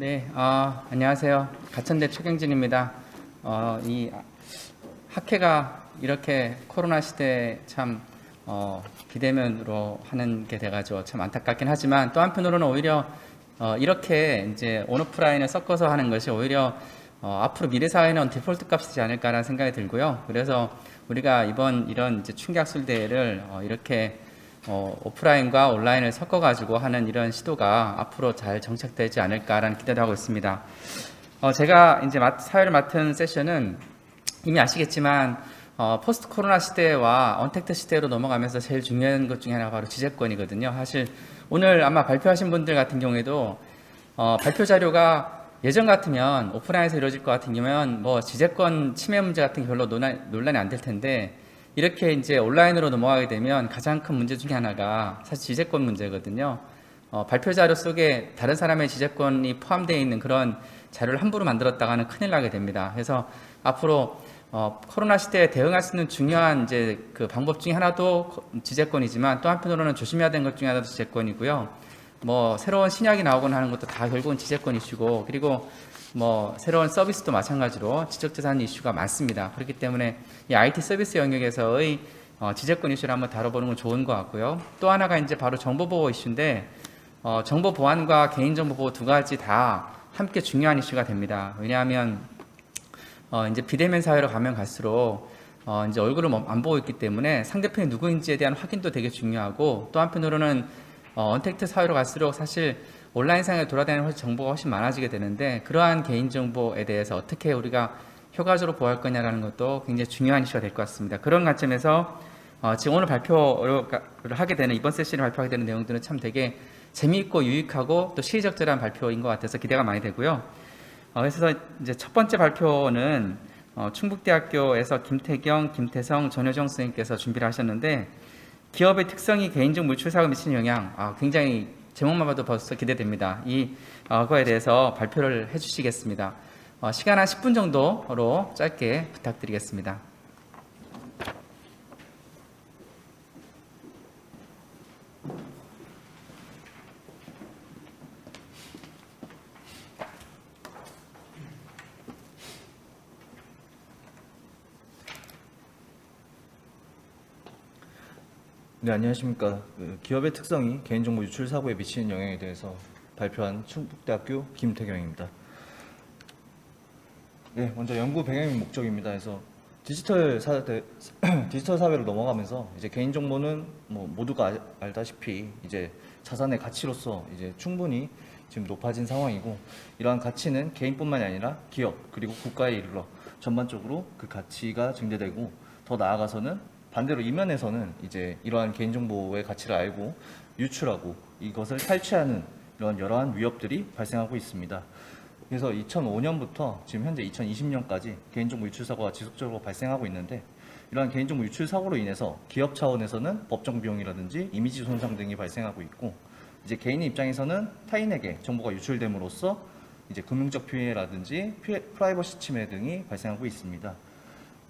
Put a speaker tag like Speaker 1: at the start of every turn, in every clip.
Speaker 1: 네, 어, 안녕하세요. 가천대 최경진입니다. 어, 이 학회가 이렇게 코로나 시대에 참 어, 비대면으로 하는 게 돼가지고 참 안타깝긴 하지만 또 한편으로는 오히려 어, 이렇게 이제 온오프라인을 섞어서 하는 것이 오히려 어, 앞으로 미래 사회는 디폴트 값이지 않을까라는 생각이 들고요. 그래서 우리가 이번 이런 이제 충격술 대회를 어, 이렇게 어, 오프라인과 온라인을 섞어가지고 하는 이런 시도가 앞으로 잘 정착되지 않을까라는 기대도 하고 있습니다. 어, 제가 이제 맡- 사회를 맡은 세션은 이미 아시겠지만 어, 포스트 코로나 시대와 언택트 시대로 넘어가면서 제일 중요한 것 중에 하나가 바로 지재권이거든요. 사실 오늘 아마 발표하신 분들 같은 경우에도 어, 발표 자료가 예전 같으면 오프라인에서 이루어질 것 같은 경우면 뭐 지재권 침해 문제 같은 게 별로 논란, 논란이 안 될 텐데 이렇게 이제 온라인으로 넘어가게 되면 가장 큰 문제 중에 하나가 사실 지재권 문제거든요. 어, 발표 자료 속에 다른 사람의 지재권이 포함되어 있는 그런 자료를 함부로 만들었다가는 큰일 나게 됩니다. 그래서 앞으로 어, 코로나 시대에 대응할 수 있는 중요한 이제 그 방법 중에 하나도 코- 지재권이지만 또 한편으로는 조심해야 되는 것 중에 하나도 지재권이고요. 뭐 새로운 신약이 나오거나 하는 것도 다 결국은 지재권 이슈고 그리고 뭐 새로운 서비스도 마찬가지로 지적재산 이슈가 많습니다. 그렇기 때문에 이 IT 서비스 영역에서의 어, 지재권 이슈를 한번 다뤄보는 건 좋은 것 같고요. 또 하나가 이제 바로 정보보호 이슈인데 어, 정보 보안과 개인정보 보호 두 가지 다 함께 중요한 이슈가 됩니다. 왜냐하면 어, 이제 비대면 사회로 가면 갈수록 어, 이제 얼굴을 뭐- 안 보고 있기 때문에 상대편이 누구인지에 대한 확인도 되게 중요하고 또 한편으로는 어, 언택트 사회로 갈수록 사실 온라인상에 돌아다니는 정보가 훨씬 많아지게 되는데 그러한 개인정보에 대해서 어떻게 우리가 효과적으로 보호할 거냐라는 것도 굉장히 중요한 이슈가 될 것 같습니다. 그런 관점에서 어, 지금 오늘 발표를 하게 되는 이번 세션을 발표하게 되는 내용들은 참 되게 재미있고 유익하고 또 시의적절한 발표인 것 같아서 기대가 많이 되고요. 어, 그래서 이제 첫 번째 발표는 어, 충북대학교에서 김태경, 김태성, 전효정 선생님께서 준비를 하셨는데 기업의 특성이 개인적 물출 사고에 미치는 영향 아, 굉장히 제목만 봐도 벌써 기대됩니다. 이 어, 거에 대해서 발표를 해주시겠습니다. 어, 시간 한 10분 정도로 짧게 부탁드리겠습니다.
Speaker 2: 네, 안녕하십니까. 그 기업의 특성이 개인정보 유출 사고에 미치는 영향에 대해서 발표한 충북대학교 김태경입니다. 네, 먼저 연구 배경의 목적입니다. 그래서 디지털 사회, 디지털 사회로 넘어가면서 이제 개인정보는 뭐 모두가 알- 알다시피 이제 자산의 가치로서 이제 충분히 지금 높아진 상황이고 이러한 가치는 개인뿐만이 아니라 기업 그리고 국가에 이르러 전반적으로 그 가치가 증대되고 더 나아가서는 반대로 이면에서는 이제 이러한 개인정보의 가치를 알고 유출하고 이것을 탈취하는 이런 여러한 위협들이 발생하고 있습니다. 그래서 2005년부터 지금 현재 2020년까지 개인정보 유출 사고가 지속적으로 발생하고 있는데 이러한 개인정보 유출 사고로 인해서 기업 차원에서는 법정 비용이라든지 이미지 손상 등이 발생하고 있고 이제 개인의 입장에서는 타인에게 정보가 유출됨으로써 이제 금융적 피해라든지 피해, 프라이버시 침해 등이 발생하고 있습니다.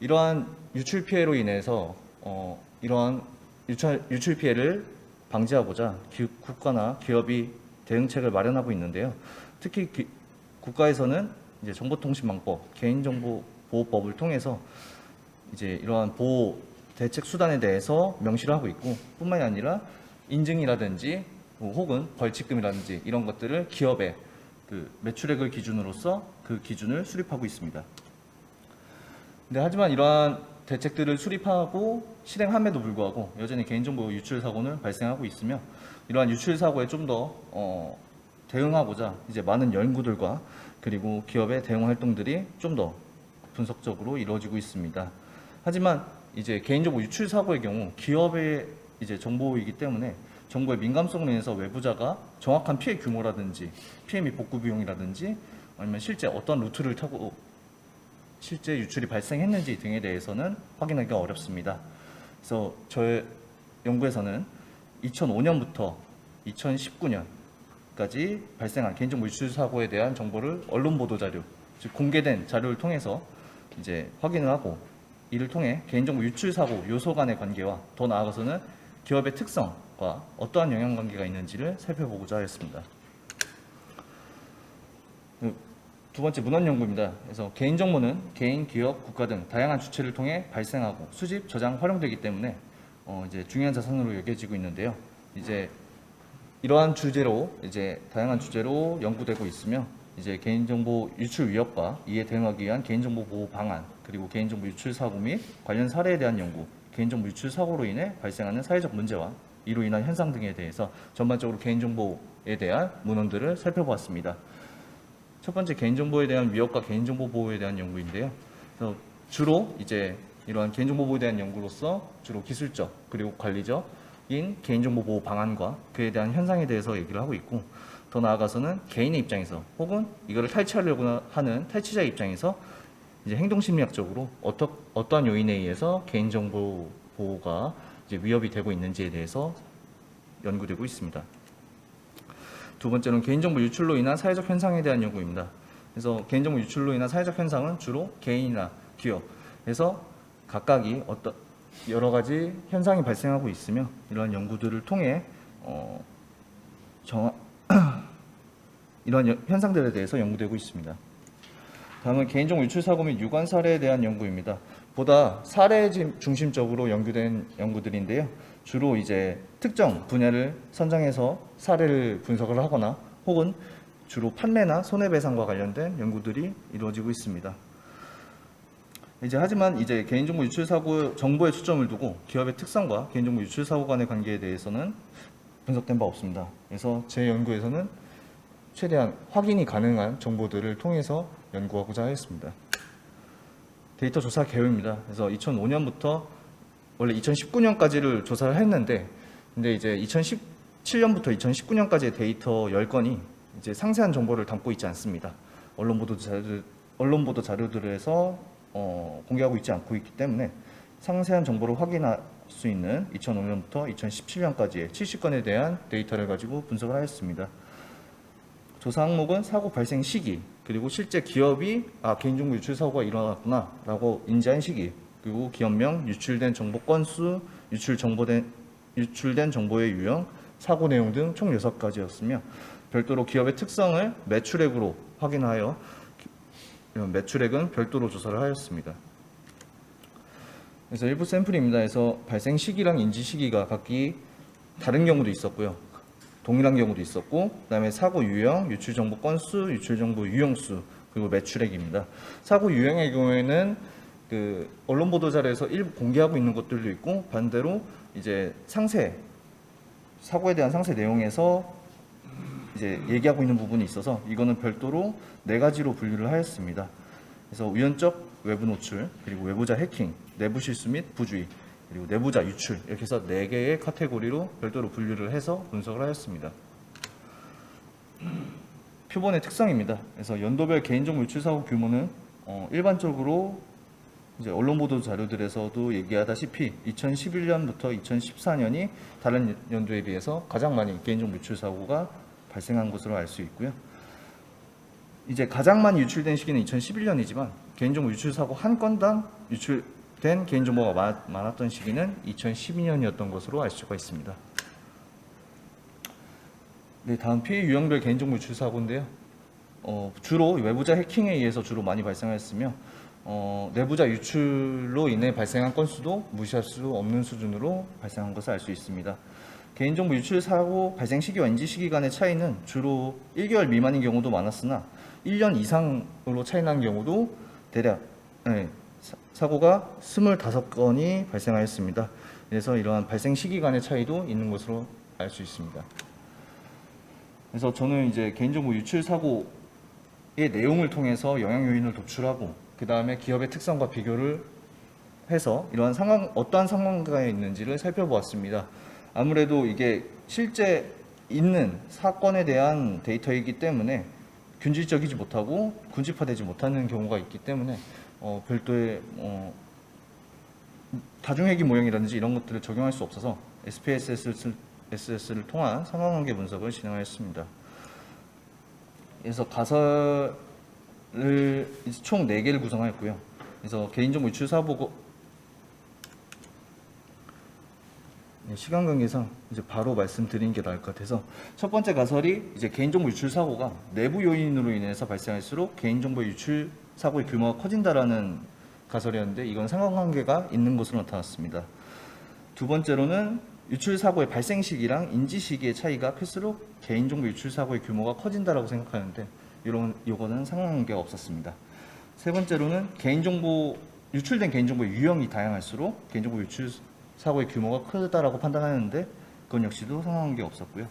Speaker 2: 이러한 유출 피해로 인해서 어, 이러한 유출, 유출 피해를 방지하고자 기- 국가나 기업이 대응책을 마련하고 있는데요. 특히 기- 국가에서는 이제 정보통신망법, 개인정보보호법을 통해서 이제 이러한 보호 대책 수단에 대해서 명시를 하고 있고 뿐만이 아니라 인증이라든지 뭐 혹은 벌칙금이라든지 이런 것들을 기업의 그 매출액을 기준으로서 그 기준을 수립하고 있습니다. 네, 하지만 이러한 대책들을 수립하고 실행함에도 불구하고 여전히 개인정보 유출 사고는 발생하고 있으며 이러한 유출 사고에 좀더 어, 대응하고자 이제 많은 연구들과 그리고 기업의 대응 활동들이 좀 더 분석적으로 이루어지고 있습니다. 하지만 이제 개인정보 유출 사고의 경우 기업의 이제 정보이기 때문에 정보의 민감성으로 인해서 외부자가 정확한 피해 규모라든지 피해 및 복구 비용이라든지 아니면 실제 어떤 루트를 타고 실제 유출이 발생했는지 등에 대해서는 확인하기가 어렵습니다. 그래서 저의 연구에서는 2005년부터 2019년까지 발생한 개인정보 유출 사고에 대한 정보를 언론 보도 자료, 즉 공개된 자료를 통해서 이제 확인을 하고 이를 통해 개인정보 유출 사고 요소 간의 관계와 더 나아가서는 기업의 특성과 어떠한 영향 관계가 있는지를 살펴보고자 하였습니다. 두 번째 문헌 연구입니다. 그래서 개인 정보는 개인, 기업, 국가 등 다양한 주체를 통해 발생하고 수집, 저장, 활용되기 때문에 어, 이제 중요한 자산으로 여겨지고 있는데요. 이제 이러한 주제로 이제 다양한 주제로 연구되고 있으며 이제 개인정보 유출 위협과 이에 대응하기 위한 개인정보 보호 방안 그리고 개인정보 유출 사고 및 관련 사례에 대한 연구, 개인정보 유출 사고로 인해 발생하는 사회적 문제와 이로 인한 현상 등에 대해서 전반적으로 개인정보에 대한 문헌들을 살펴보았습니다. 첫 번째 개인정보에 대한 위협과 개인정보 보호에 대한 연구인데요. 그래서 주로 이제 이러한 개인정보 보호에 대한 연구로서 주로 기술적 그리고 관리적인 개인정보 보호 방안과 그에 대한 현상에 대해서 얘기를 하고 있고 더 나아가서는 개인의 입장에서 혹은 이거를 탈취하려고 하는 탈취자 입장에서 이제 행동심리학적으로 어떠, 어떠한 요인에 의해서 개인정보 보호가 이제 위협이 되고 있는지에 대해서 연구되고 있습니다. 두 번째는 개인정보 유출로 인한 사회적 현상에 대한 연구입니다. 그래서 개인정보 유출로 인한 사회적 현상은 주로 개인이나 기업에서 각각이 어떤 여러 가지 현상이 발생하고 있으며 이러한 연구들을 통해 어, 정, 이러한 여- 현상들에 대해서 연구되고 있습니다. 다음은 개인정보 유출 사고 및 유관 사례에 대한 연구입니다. 보다 사례 지- 중심적으로 연구된 연구들인데요. 주로 이제 특정 분야를 선정해서 사례를 분석을 하거나 혹은 주로 판매나 손해배상과 관련된 연구들이 이루어지고 있습니다. 이제 하지만 이제 개인정보 유출 사고 정보에 초점을 두고 기업의 특성과 개인정보 유출 사고 간의 관계에 대해서는 분석된 바 없습니다. 그래서 제 연구에서는 최대한 확인이 가능한 정보들을 통해서 연구하고자 하였습니다. 데이터 조사 개요입니다. 그래서 2005년부터 원래 2019년까지를 조사를 했는데, 근데 이제 2017년부터 2019년까지의 데이터 10건이 이제 상세한 정보를 담고 있지 않습니다. 언론 보도 자료들, 언론 보도 자료들에서 어, 공개하고 있지 않고 있기 때문에 상세한 정보를 확인할 수 있는 2005년부터 2017년까지의 70건에 대한 데이터를 가지고 분석을 하였습니다. 조사 항목은 사고 발생 시기 그리고 실제 기업이 아 개인정보 유출 사고가 일어났구나라고 인지한 시기 그리고 기업명 유출된 정보 건수 유출 정보된 유출된 정보의 유형 사고 내용 등 총 6가지였으며 별도로 기업의 특성을 매출액으로 확인하여 매출액은 별도로 조사를 하였습니다. 그래서 일부 샘플 입니다. 그래서 발생 시기랑 인지 시기가 각기 다른 경우도 있었고요. 동일한 경우도 있었고 그다음에 사고 유형, 유출 정보 건수, 유출 정보 유형수 그리고 매출액입니다. 사고 유형의 경우에는 그 언론 보도 자료에서 일부 공개하고 있는 것들도 있고 반대로 이제 상세 사고에 대한 상세 내용에서 이제 얘기하고 있는 부분이 있어서 이거는 별도로 네 가지로 분류를 하였습니다. 그래서 우연적 외부 노출, 그리고 외부자 해킹, 내부 실수 및 부주의, 그리고 내부자 유출 이렇게 해서 네 개의 카테고리로 별도로 분류를 해서 분석을 하였습니다. 표본의 특성입니다. 그래서 연도별 개인정보 유출 사고 규모는 어, 일반적으로 이제 언론 보도 자료들에서도 얘기하다시피 2011년부터 2014년이 다른 연도에 비해서 가장 많이 개인정보 유출 사고가 발생한 것으로 알 수 있고요. 이제 가장 많이 유출된 시기는 2011년이지만 개인정보 유출 사고 한 건당 유출된 개인정보가 많- 많았던 시기는 2012년이었던 것으로 알 수가 있습니다. 네, 다음 피해 유형별 개인정보 유출 사고인데요. 어, 주로 외부자 해킹에 의해서 주로 많이 발생하였으며 어, 내부자 유출로 인해 발생한 건수도 무시할 수 없는 수준으로 발생한 것을 알 수 있습니다. 개인정보 유출 사고 발생 시기와 인지 시기 간의 차이는 주로 1개월 미만인 경우도 많았으나 1년 이상으로 차이 난 경우도 대략 네, 사- 사고가 25건이 발생하였습니다. 그래서 이러한 발생 시기 간의 차이도 있는 것으로 알 수 있습니다. 그래서 저는 이제 개인정보 유출 사고의 내용을 통해서 영향 요인을 도출하고 그 다음에 기업의 특성과 비교를 해서 이러한 상황 어떠한 상황가에 있는지를 살펴보았습니다. 아무래도 이게 실제 있는 사건에 대한 데이터이기 때문에 균질적이지 못하고 군집화되지 못하는 경우가 있기 때문에 어, 별도의 어, 다중회귀 모형이라든지 이런 것들을 적용할 수 없어서 SPSS를 SS를 통한 상황관계 분석을 진행하였습니다. 그래서 가설 을 이제 총 4개를 구성하였고요. 그래서 개인정보 유출 사보고 네, 시간 관계상 이제 바로 말씀드리는 게 나을 것 같아서 첫 번째 가설이 이제 개인정보 유출 사고가 내부 요인으로 인해서 발생할수록 개인정보 유출 사고의 규모가 커진다라는 가설이었는데 이건 상관관계가 있는 것으로 나타났습니다. 두 번째로는 유출 사고의 발생 시기랑 인지 시기의 차이가 클수록 개인정보 유출 사고의 규모가 커진다라고 생각하는데 이런 요거는 상관관계가 없었습니다. 세 번째로는 개인정보 유출된 개인정보의 유형이 다양할수록 개인정보 유출 사고의 규모가 크다라고 판단하는데 그건 역시도 상관관계가 없었고요.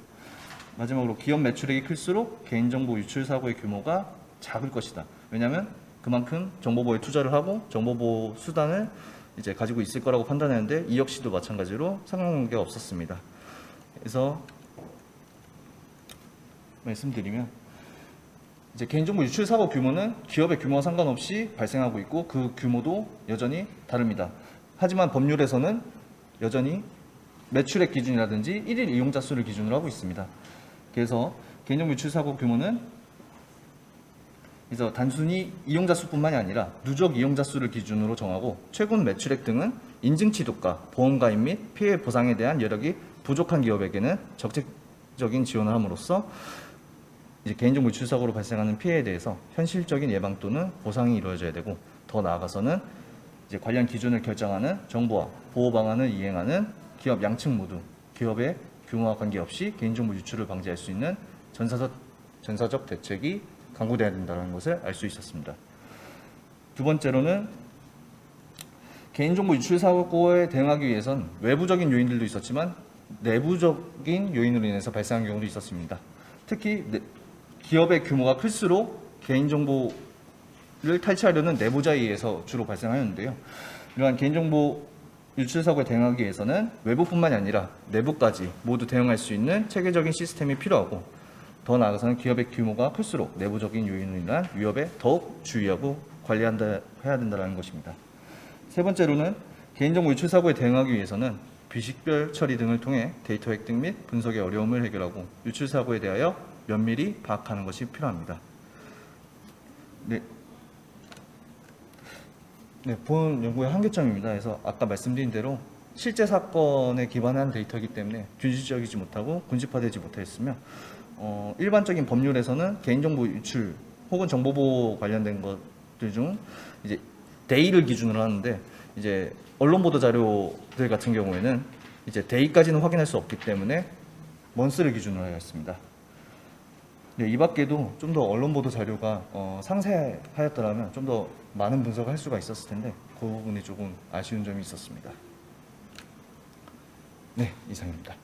Speaker 2: 마지막으로 기업 매출액이 클수록 개인정보 유출 사고의 규모가 작을 것이다. 왜냐하면 그만큼 정보보호에 투자를 하고 정보보호 수단을 이제 가지고 있을 거라고 판단했는데 이 역시도 마찬가지로 상관관계가 없었습니다. 그래서 말씀드리면 이제 개인정보 유출 사고 규모는 기업의 규모와 상관없이 발생하고 있고 그 규모도 여전히 다릅니다. 하지만 법률에서는 여전히 매출액 기준이라든지 1일 이용자 수를 기준으로 하고 있습니다. 그래서 개인정보 유출 사고 규모는 그래서 단순히 이용자 수뿐만이 아니라 누적 이용자 수를 기준으로 정하고 최근 매출액 등은 인증 취득과 보험 가입 및 피해 보상에 대한 여력이 부족한 기업에게는 적극적인 지원을 함으로써 이제 개인정보 유출 사고로 발생하는 피해에 대해서 현실적인 예방 또는 보상이 이루어져야 되고 더 나아가서는 이제 관련 기준을 결정하는 정부와 보호 방안을 이행하는 기업 양측 모두 기업의 규모와 관계없이 개인정보 유출을 방지할 수 있는 전사적 전사적 대책이 강구돼야 된다는 것을 알 수 있었습니다. 두 번째로는 개인정보 유출 사고에 대응하기 위해선 외부적인 요인들도 있었지만 내부적인 요인으로 인해서 발생한 경우도 있었습니다. 특히 내- 기업의 규모가 클수록 개인정보를 탈취하려는 내부자에 의해서 주로 발생하였는데요. 이러한 개인정보 유출 사고에 대응하기 위해서는 외부뿐만이 아니라 내부까지 모두 대응할 수 있는 체계적인 시스템이 필요하고 더 나아가서는 기업의 규모가 클수록 내부적인 요인으로 인한 위협에 더욱 주의하고 관리한다 해야 된다는 것입니다. 세 번째로는 개인정보 유출 사고에 대응하기 위해서는 비식별 처리 등을 통해 데이터 획득 및 분석의 어려움을 해결하고 유출 사고에 대하여 면밀히 파악하는 것이 필요합니다. 네. 네, 본 연구의 한계점입니다. 그래서 아까 말씀드린 대로 실제 사건에 기반한 데이터이기 때문에 균질적이지 못하고 군집화되지 못했으며 어, 일반적인 법률에서는 개인정보 유출 혹은 정보보호 관련된 것들 중 이제 데이를 기준으로 하는데 이제 언론 보도 자료들 같은 경우에는 이제 데이까지는 확인할 수 없기 때문에 먼스를 기준으로 하였습니다. 네, 이 밖에도 좀 더 언론 보도 자료가 어, 상세하였더라면 좀 더 많은 분석을 할 수가 있었을 텐데 그 부분이 조금 아쉬운 점이 있었습니다. 네, 이상입니다.